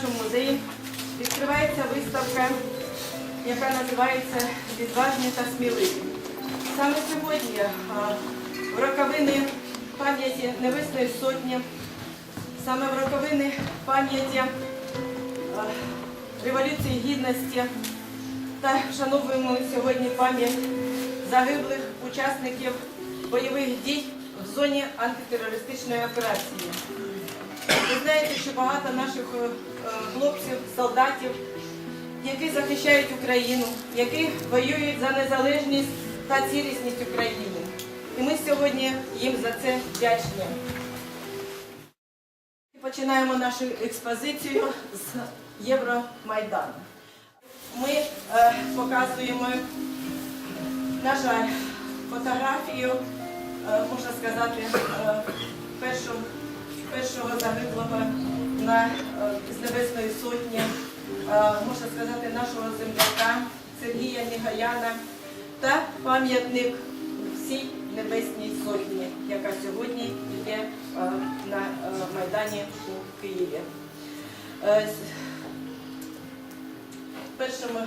Історико-краєзнавчому музеї відкривається виставка, яка називається Відважні та сміливі. Саме сьогодні, в роковини пам'яті Небесної Сотні, саме в роковини пам'яті Революції Гідності та вшановуємо сьогодні пам'ять загиблих учасників бойових дій в зоні антитерористичної операції. Ви знаєте, що багато наших е, е, хлопців, солдатів, які захищають Україну, які воюють за незалежність та цілісність України. І ми сьогодні їм за це вдячні. Починаємо нашу експозицію з Євромайдану. Ми е, показуємо, на жаль, фотографію, е, можна сказати, е, першого, першого загиблого на, е, з Небесної Сотні, е, можна сказати, нашого земляка Сергія Мігаяна та пам'ятник всій Небесній Сотні, яка сьогодні є е, на е, Майдані у Києві. Е, першому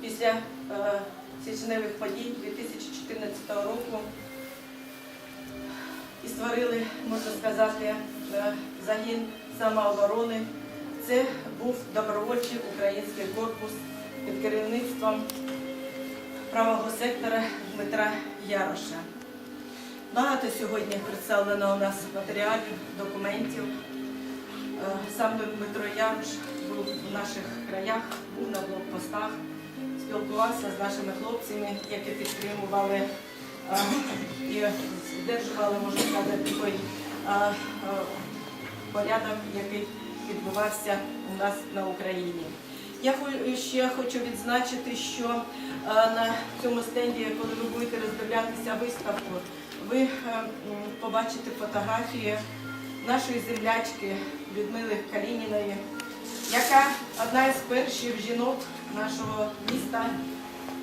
після е, січневих подій 2014 року і створили, можна сказати, е, загін самооборони. Це був добровольчий український корпус під керівництвом правого сектора Дмитра Яроша. Багато сьогодні представлено у нас матеріалів, документів. Е, Саме Дмитро Ярош був в наших краях, був на блокпостах, спілкувався з нашими хлопцями, які підтримували е, і здержували, можна сказати, той е, е, порядок, який відбувався у нас на Україні. Я ще хочу відзначити, що е, на цьому стенді, коли ви будете роздивлятися виставку, ви е, побачите фотографії нашої землячки Людмили Калініної, яка одна із перших жінок нашого міста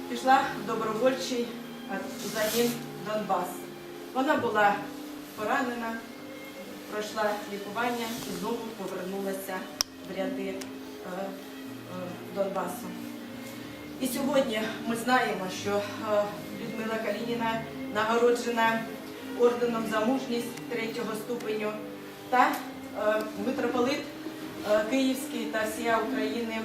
пішла в добровольчий е, загін Донбас. Вона була поранена, пройшла лікування і знову повернулася в ряди е, е, Донбасу. І сьогодні ми знаємо, що е, Людмила Калініна нагороджена орденом за мужність третього ступеню та митрополит Київський та всія України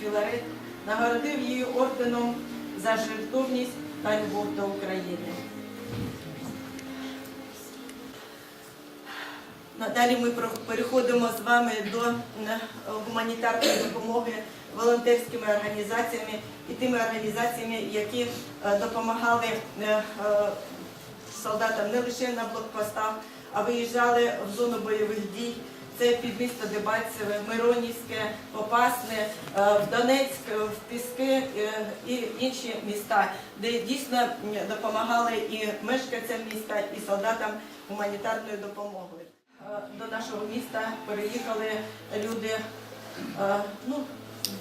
Філарет нагородив її орденом за жертовність та любов до України. Надалі ми переходимо з вами до е, гуманітарної допомоги волонтерськими організаціями і тими організаціями, які е, допомагали е, солдатам не лише на блокпостах, а виїжджали в зону бойових дій. Це під місто Дебальцеве, Миронівське, Попасне, в Донецьк, в Піски і інші міста, де дійсно допомагали і мешканцям міста, і солдатам гуманітарною допомогою. Е, До нашого міста переїхали люди, е, ну,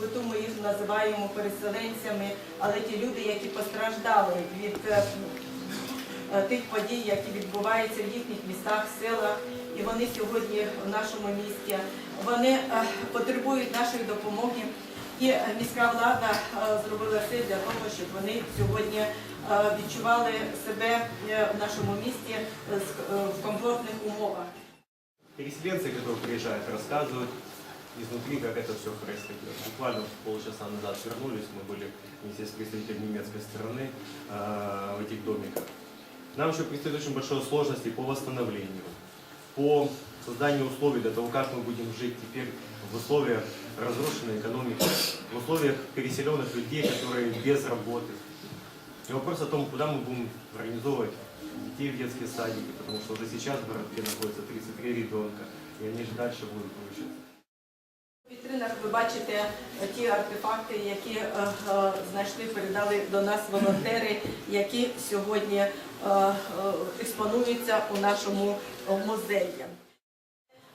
биту ми їх називаємо переселенцями, але ті люди, які постраждали від е, тих подій, які відбуваються в їхніх містах, селах, і вони сьогодні в нашому місті. Вони потребують нашої допомоги. І міська влада зробила все для того, щоб вони сьогодні відчували себе в нашому місті в комфортних умовах. Переселенцы, которые приезжают, рассказывают изнутри, как это все происходило. Буквально полчаса назад вернулись, мы были вместе с представителем немецкой стороны э, в этих домиках. Нам еще предстоит очень большие сложности по восстановлению, по созданию условий для того, как мы будем жить теперь в условиях разрушенной экономики, в условиях переселенных людей, которые без работы. И вопрос о том, куда мы будем организовывать детей в детские садики, потому что уже сейчас в городке находится 33 ребенка, и они же дальше будут учиться. У вітринах ви бачите е, ті артефакти, які е, е, знайшли, передали до нас волонтери, які сьогодні експонуються у нашому музеї.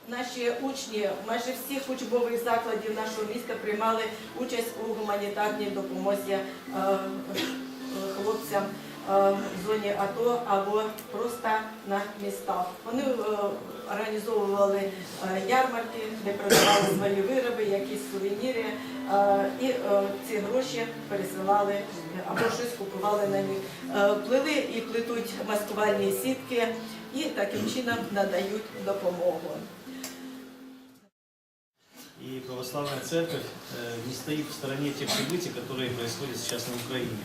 Наші учні майже всіх учбових закладів нашого міста приймали участь у гуманітарній допомозі хлопцям. в зоні АТО або просто на містах. Вони е, організовували е, ярмарки, де продавали свої вироби, якісь сувеніри, е, і е, ці гроші пересилали або щось купували на них. Е, Плели і плетуть маскувальні сітки і таким чином надають допомогу. И православная церковь э, не стоит в стороне тех событий, которые происходят сейчас на Украине.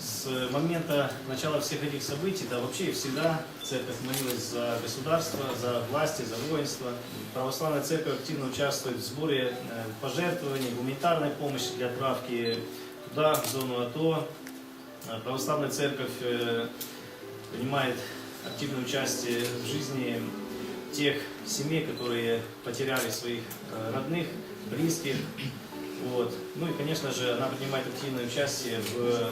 С момента начала всех этих событий, да вообще всегда церковь молилась за государство, за власти, за воинство. Православная церковь активно участвует в сборе э, пожертвований, гуманитарной помощи для отправки туда, в зону АТО. Э, Православная церковь э, принимает активное участие в жизни тех семей, которые потеряли своих родных, близких. Вот. Ну и, конечно же, она принимает активное участие в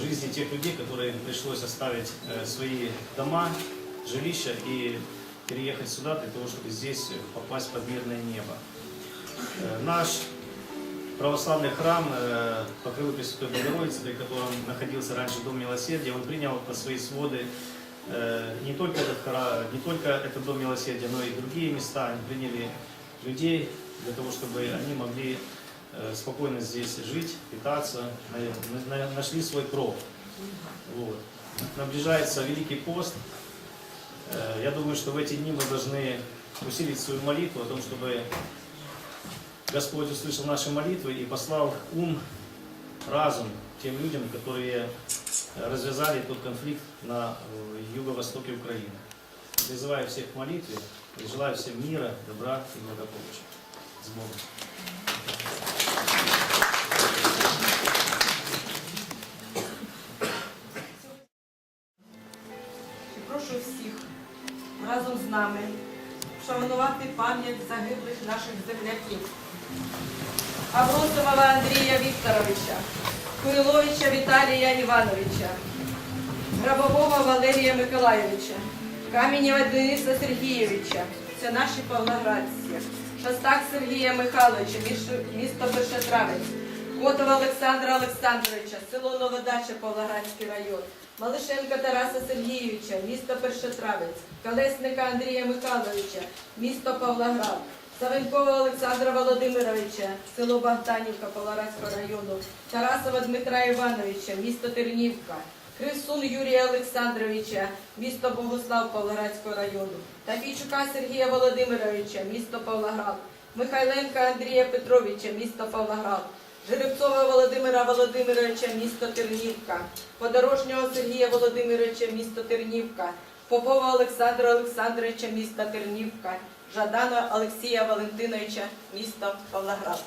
жизни тех людей, которым пришлось оставить э, свои дома, жилища и переехать сюда для того, чтобы здесь попасть под мирное небо. Э, Наш православный храм э, Покрылы Пресвятой Богородицы, при котором находился раньше Дом Милосердия, он принял под свои своды не только этот храм, не только этот Дом Милосердия, но и другие места. Они приняли людей для того, чтобы они могли спокойно здесь жить, питаться, на- на- нашли свой кров. Вот. Наближается Великий пост. Э, Я думаю, что в эти дни мы должны усилить свою молитву о том, чтобы Господь услышал наши молитвы и послал ум, разум тем людям, которые э, развязали тот конфликт на э, юго-востоке Украины. Призываю всех к молитве и желаю всем мира, добра и благополучия. С Богом. Разом з нами вшанувати пам'ять загиблих наших земляків. Абросимова Андрія Вікторовича, Куриловича Віталія Івановича, Грабового Валерія Миколайовича, Камінєва Дениса Сергійовича, це наші павлоградці, Шостак Сергія Михайловича, місто Першотравець, Котова Олександра Олександровича, село Новодача, Павлоградський район, Малишенка Тараса Сергійовича, місто Першотравець, Колесника Андрія Михайловича, місто Павлоград, Савенкова Олександра Володимировича, село Богданівка Павлоградського району, Тарасова Дмитра Івановича, місто Тернівка, Крисун Юрія Олександровича, місто Богослав Павлоградського району, Тафійчука Сергія Володимировича, місто Павлоград, Михайленка Андрія Петровича, місто Павлоград, Жеребцова Володимира Володимировича, місто Тернівка, Подорожнього Сергія Володимировича, місто Тернівка, Попова Олександра Олександровича, місто Тернівка, Жадана Олексія Валентиновича, місто Павлоград.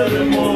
early more.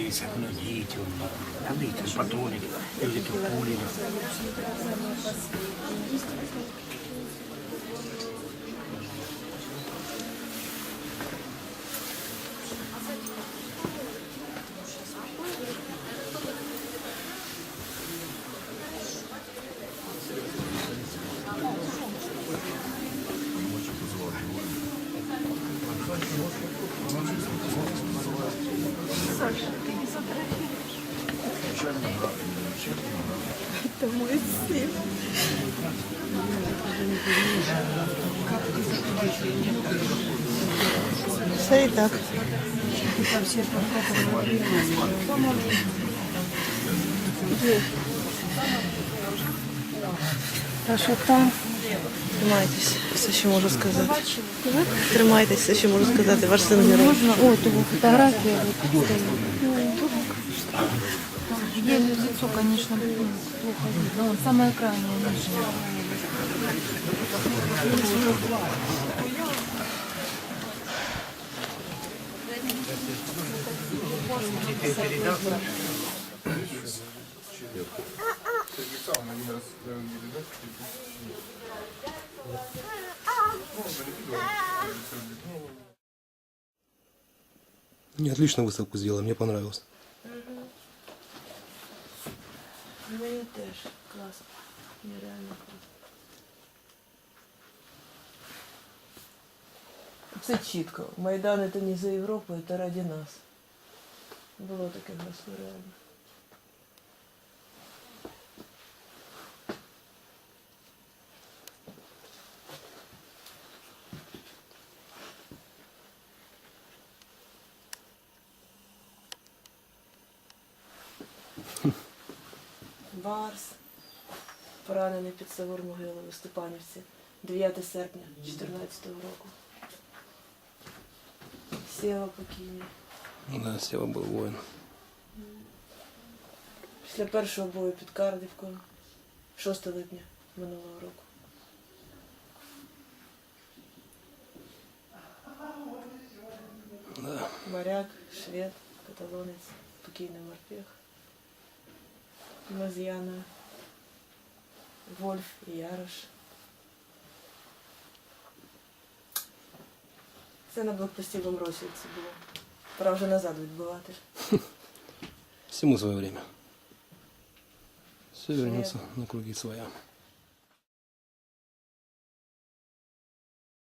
Подивіться, воно діти, подивіться, патрони, люди тут пулі. Все і так. А що там? Тримайтесь, все, що можу сказати. Тримайтесь, все, що можу сказати. Ваш син герой. Можно, о, фотография. Вот, Где лицо, конечно, плохо видно. Самое крайнее нижнее. Не, отлично выставку сделала, мне понравилось. Мені теж класно. Нереально класно. Це чітко. Майдан це не за Європу, це раді нас. Було таке гасло реально. Барс, поранений під Савур могилою у Степанівці, 9 серпня 2014 року. Сєва покійний. Да, Сева был воин. Після першого бою під Кардівкою, 6 липня минулого року. Да. Моряк, швед, каталонець, покійний морпех. Яною, Вольф і Ярош. Це на блокпості в це було. Пора вже назад відбивати. Всему свое время. Все вернется на круги своя.